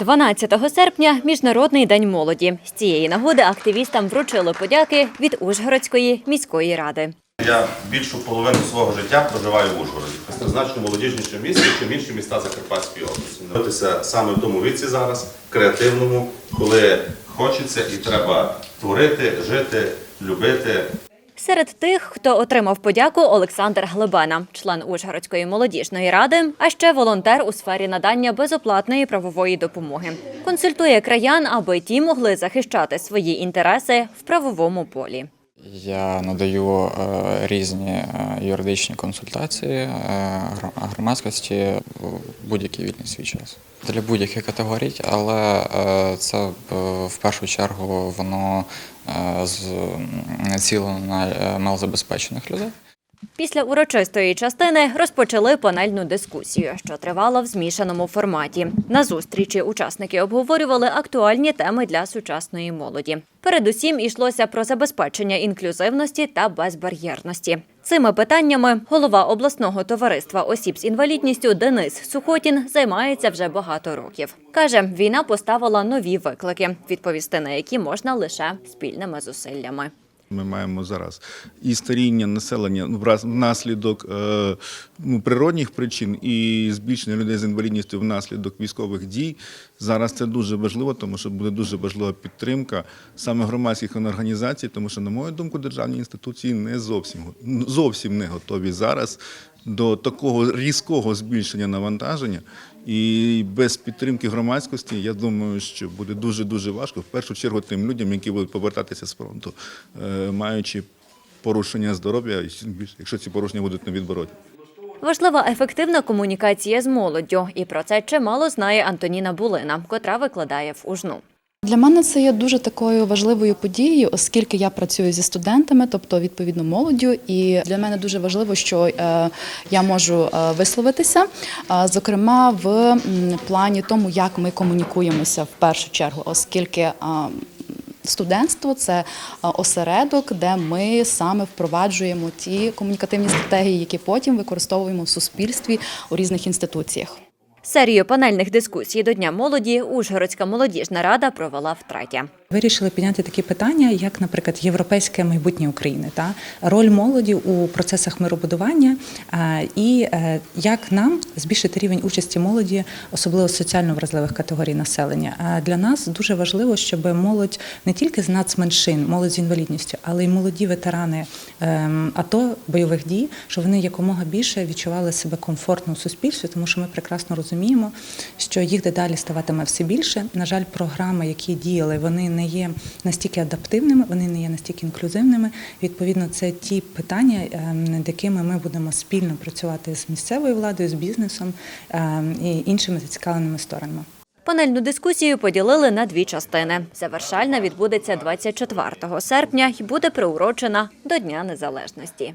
12 серпня міжнародний день молоді. З цієї нагоди активістам вручили подяки від Ужгородської міської ради. Я більшу половину свого життя проживаю в Ужгороді. Це значно молодіжніше місце, ніж інші міста Закарпатської області. Навчитися саме в тому віці зараз, креативному, коли хочеться і треба творити, жити, любити. Серед тих, хто отримав подяку, Олександр Глебена, член Ужгородської молодіжної ради, а ще волонтер у сфері надання безоплатної правової допомоги. Консультує краян, аби ті могли захищати свої інтереси в правовому полі. Я надаю е, різні е, юридичні консультації е, громадськості в будь-який вільний свій час. Для будь-яких категорій, але це в першу чергу воно націлено на малозабезпечених людей. Після урочистої частини розпочали панельну дискусію, що тривала в змішаному форматі. На зустрічі учасники обговорювали актуальні теми для сучасної молоді. Передусім йшлося про забезпечення інклюзивності та безбар'єрності. Цими питаннями голова обласного товариства осіб з інвалідністю Денис Сухотін займається вже багато років. Каже, війна поставила нові виклики, відповісти на які можна лише спільними зусиллями. Ми маємо зараз і старіння населення ну, внаслідок е, ну, природних причин і збільшення людей з інвалідністю внаслідок військових дій. Зараз це дуже важливо, тому що буде дуже важлива підтримка саме громадських організацій, тому що, на мою думку, державні інституції не зовсім ну, зовсім не готові зараз до такого різкого збільшення навантаження. І без підтримки громадськості, я думаю, що буде дуже дуже важко. В першу чергу тим людям, які будуть повертатися з фронту, е, маючи порушення здоров'я, якщо ці порушення будуть невідворотні. Важлива ефективна комунікація з молоддю, і про це чимало знає Антоніна Булина, котра викладає в ужну. Для мене це є дуже такою важливою подією, оскільки я працюю зі студентами, тобто відповідно молоддю. І для мене дуже важливо, що е, я можу е, висловитися, е, зокрема в плані тому, як ми комунікуємося в першу чергу, оскільки. Студентство це осередок, де ми саме впроваджуємо ті комунікативні стратегії, які потім використовуємо в суспільстві у різних інституціях. Серію панельних дискусій до Дня молоді Ужгородська молодіжна рада провела втретє. Вирішили підняти такі питання, як, наприклад, європейське майбутнє України, та роль молоді у процесах миробудування і е, як нам збільшити рівень участі молоді, особливо соціально вразливих категорій населення. А для нас дуже важливо, щоб молодь не тільки з нацменшин, молодь з інвалідністю, але й молоді ветерани ем, АТО бойових дій, щоб вони якомога більше відчували себе комфортно у суспільстві, тому що ми прекрасно розуміємо, що їх дедалі ставатиме все більше. На жаль, програми, які діяли, вони не є настільки адаптивними, вони не є настільки інклюзивними. Відповідно, це ті питання, ем, над якими ми будемо спільно працювати з місцевою владою, з бізнесом ем, і іншими зацікавленими сторонами. Панельну дискусію поділили на дві частини. Завершальна відбудеться 24 серпня і буде приурочена до Дня Незалежності.